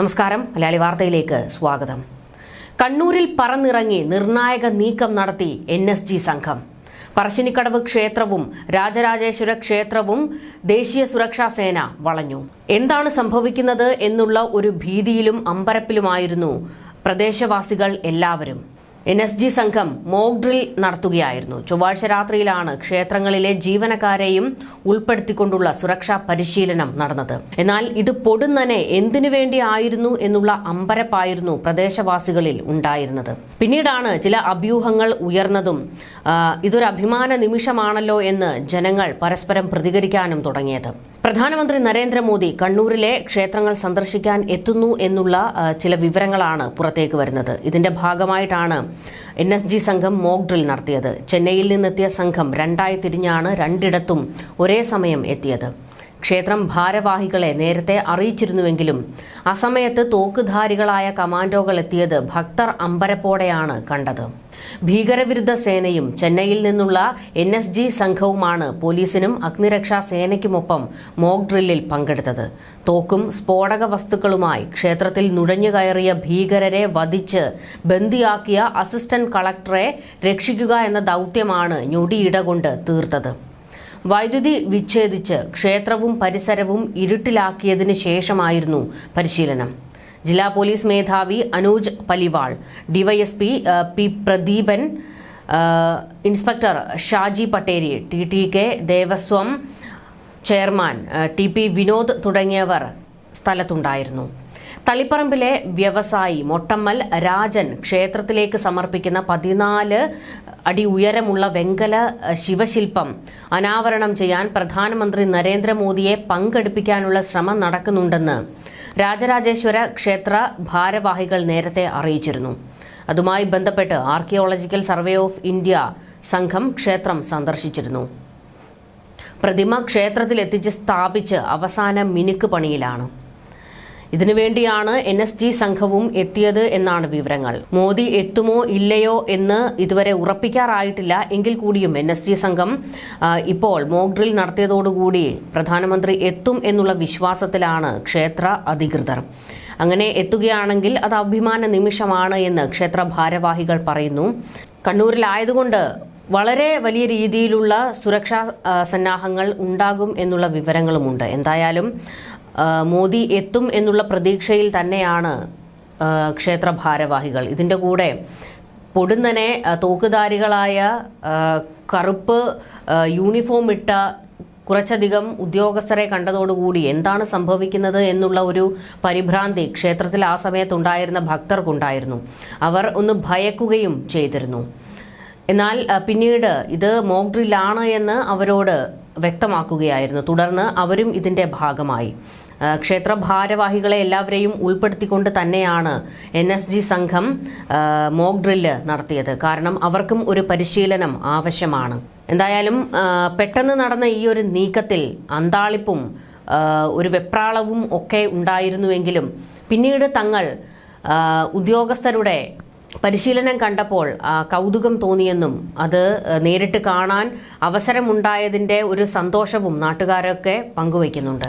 നമസ്കാരം. മലയാളി വാർത്തയിലേക്ക് സ്വാഗതം. കണ്ണൂരിൽ പറന്നിറങ്ങി നിർണായക നീക്കം നടത്തി എൻ എസ് ജി സംഘം. പറശ്ശിനിക്കടവ് ക്ഷേത്രവും രാജരാജേശ്വര ക്ഷേത്രവും ദേശീയ സുരക്ഷാ സേന വളഞ്ഞു. എന്താണ് സംഭവിക്കുന്നത് എന്നുള്ള ഒരു ഭീതിയിലും അമ്പരപ്പിലുമായിരുന്നു പ്രദേശവാസികൾ എല്ലാവരും. എൻ എസ് ജി സംഘം മോക്ക് ഡ്രിൽ നടത്തുകയായിരുന്നു. ചൊവ്വാഴ്ച രാത്രിയിലാണ് ക്ഷേത്രങ്ങളിലെ ജീവനക്കാരെയും ഉൾപ്പെടുത്തിക്കൊണ്ടുള്ള സുരക്ഷാ പരിശീലനം നടന്നത്. എന്നാൽ ഇത് പൊടുന്നനെ എന്തിനു വേണ്ടിയായിരുന്നു എന്നുള്ള അമ്പരപ്പായിരുന്നു പ്രദേശവാസികളിൽ ഉണ്ടായിരുന്നത്. പിന്നീടാണ് ചില അഭ്യൂഹങ്ങൾ ഉയർന്നതും ഇതൊരു അഭിമാന നിമിഷമാണല്ലോ എന്ന് ജനങ്ങൾ പരസ്പരം പ്രതികരിക്കാനും തുടങ്ങിയത്. പ്രധാനമന്ത്രി നരേന്ദ്രമോദി കണ്ണൂരിലെ ക്ഷേത്രങ്ങൾ സന്ദർശിക്കാൻ എത്തുന്നു എന്നുള്ള ചില വിവരങ്ങളാണ് പുറത്തേക്ക് വരുന്നത്. ഇതിന്റെ ഭാഗമായിട്ടാണ് എൻ എസ് ജി സംഘം മോക്ക് ഡ്രിൽ നടത്തിയത്. ചെന്നൈയിൽ നിന്നെത്തിയ സംഘം രണ്ടായി തിരിഞ്ഞാണ് രണ്ടിടത്തും ഒരേ സമയം എത്തിയത്. ക്ഷേത്രം ഭാരവാഹികളെ നേരത്തെ അറിയിച്ചിരുന്നുവെങ്കിലും അസമയത്ത് തോക്കുധാരികളായ കമാൻഡോകൾ എത്തിയത് ഭക്തർ അമ്പരപ്പോടെയാണ് കണ്ടത്. ഭീകരവിരുദ്ധ സേനയും ചെന്നൈയിൽ നിന്നുള്ള എൻ എസ് ജി സംഘവുമാണ് പോലീസിനും അഗ്നിരക്ഷാ സേനയ്ക്കുമൊപ്പം മോക്ക് ഡ്രില്ലിൽ പങ്കെടുത്തത്. തോക്കും സ്ഫോടക വസ്തുക്കളുമായി ക്ഷേത്രത്തിൽ നുഴഞ്ഞുകയറിയ ഭീകരരെ വധിച്ച് ബന്ദിയാക്കിയ അസിസ്റ്റന്റ് കളക്ടറെ രക്ഷിക്കുക എന്ന ദൗത്യമാണ് ഞൊടിയിട കൊണ്ട് തീർത്തത്. വൈദ്യുതി വിച്ഛേദിച്ച് ക്ഷേത്രവും പരിസരവും ഇരുട്ടിലാക്കിയതിനു ശേഷമായിരുന്നു പരിശീലനം. ജില്ലാ പോലീസ് മേധാവി Anuj Paliwal DYSP P Pradeepan inspector Shaji Patteri T T K Devaswom chairman T P Vinod തുടങ്ങിയവർ സ്ഥലത്തുണ്ടായിരുന്നു. തളിപ്പറമ്പിലെ വ്യവസായി മൊട്ടമ്മൽ രാജൻ ക്ഷേത്രത്തിലേക്ക് സമർപ്പിക്കുന്ന പതിനാല് അടി ഉയരമുള്ള വെങ്കല ശിവശില്പം അനാവരണം ചെയ്യാൻ പ്രധാനമന്ത്രി നരേന്ദ്രമോദിയെ പങ്കെടുപ്പിക്കാനുള്ള ശ്രമം നടക്കുന്നുണ്ടെന്ന് രാജരാജേശ്വര ക്ഷേത്ര ഭാരവാഹികൾ നേരത്തെ അറിയിച്ചിരുന്നു. അതുമായി ബന്ധപ്പെട്ട് ആർക്കിയോളജിക്കൽ സർവേ ഓഫ് ഇന്ത്യ സംഘം ക്ഷേത്രം സന്ദർശിച്ചിരുന്നു. പ്രതിമ ക്ഷേത്രത്തിൽ എത്തിച്ച് സ്ഥാപിച്ച് അവസാന മിനുക്ക് പണിയിലാണ്. ഇതിനുവേണ്ടിയാണ് എൻ എസ് ജി സംഘവും എത്തിയത് എന്നാണ് വിവരങ്ങൾ. മോദി എത്തുമോ ഇല്ലയോ എന്ന് ഇതുവരെ ഉറപ്പിക്കാറായിട്ടില്ല. എങ്കിൽ കൂടിയും എൻ എസ് ജി സംഘം ഇപ്പോൾ മോക്ക് ഡ്രിൽ നടത്തിയതോടുകൂടി പ്രധാനമന്ത്രി എത്തും എന്നുള്ള വിശ്വാസത്തിലാണ് ക്ഷേത്ര അധികൃതർ. അങ്ങനെ എത്തുകയാണെങ്കിൽ അത് അഭിമാന നിമിഷമാണ് എന്ന് ക്ഷേത്ര ഭാരവാഹികൾ പറയുന്നു. കണ്ണൂരിലായതുകൊണ്ട് വളരെ വലിയ രീതിയിലുള്ള സുരക്ഷാ സന്നാഹങ്ങൾ ഉണ്ടാകും എന്നുള്ള വിവരങ്ങളുമുണ്ട്. എന്തായാലും മോദി എത്തും എന്നുള്ള പ്രതീക്ഷയിൽ തന്നെയാണ് ക്ഷേത്ര ഭാരവാഹികൾ ഇതിന്റെ കൂടെ പൊടുന്നനെ തോക്കുധാരികളായ കറുപ്പ് യൂണിഫോം ഇട്ട കുറച്ചധികം ഉദ്യോഗസ്ഥരെ കണ്ടതോടുകൂടി എന്താണ് സംഭവിക്കുന്നത് എന്നുള്ള ഒരു പരിഭ്രാന്തി ക്ഷേത്രത്തിൽ ആ സമയത്തുണ്ടായിരുന്ന ഭക്തർക്കുണ്ടായിരുന്നു. അവർ ഒന്ന് ഭയക്കുകയും ചെയ്തിരുന്നു. എന്നാൽ പിന്നീട് ഇത് മോക്ക് ഡ്രില്ലാണ് എന്ന് അവരോട് വ്യക്തമാക്കുകയായിരുന്നു. തുടർന്ന് അവരും ഇതിന്റെ ഭാഗമായി. ക്ഷേത്ര ഭാരവാഹികളെ എല്ലാവരെയും ഉൾപ്പെടുത്തിക്കൊണ്ട് തന്നെയാണ് എൻ എസ് ജി സംഘം മോക് മോക്ക് ഡ്രില്ല് നടത്തിയത്. കാരണം അവർക്കും ഒരു പരിശീലനം ആവശ്യമാണ്. എന്തായാലും പെട്ടെന്ന് നടന്ന ഈ ഒരു നീക്കത്തിൽ അന്താളിപ്പും ഒരു വെപ്രാളവും ഒക്കെ ഉണ്ടായിരുന്നുവെങ്കിലും പിന്നീട് തങ്ങൾ ഉദ്യോഗസ്ഥരുടെ പരിശീലനം കണ്ടപ്പോൾ കൗതുകം തോന്നിയെന്നും അത് നേരിട്ട് കാണാൻ അവസരമുണ്ടായതിന്റെ ഒരു സന്തോഷവും നാട്ടുകാരൊക്കെ പങ്കുവയ്ക്കുന്നുണ്ട്.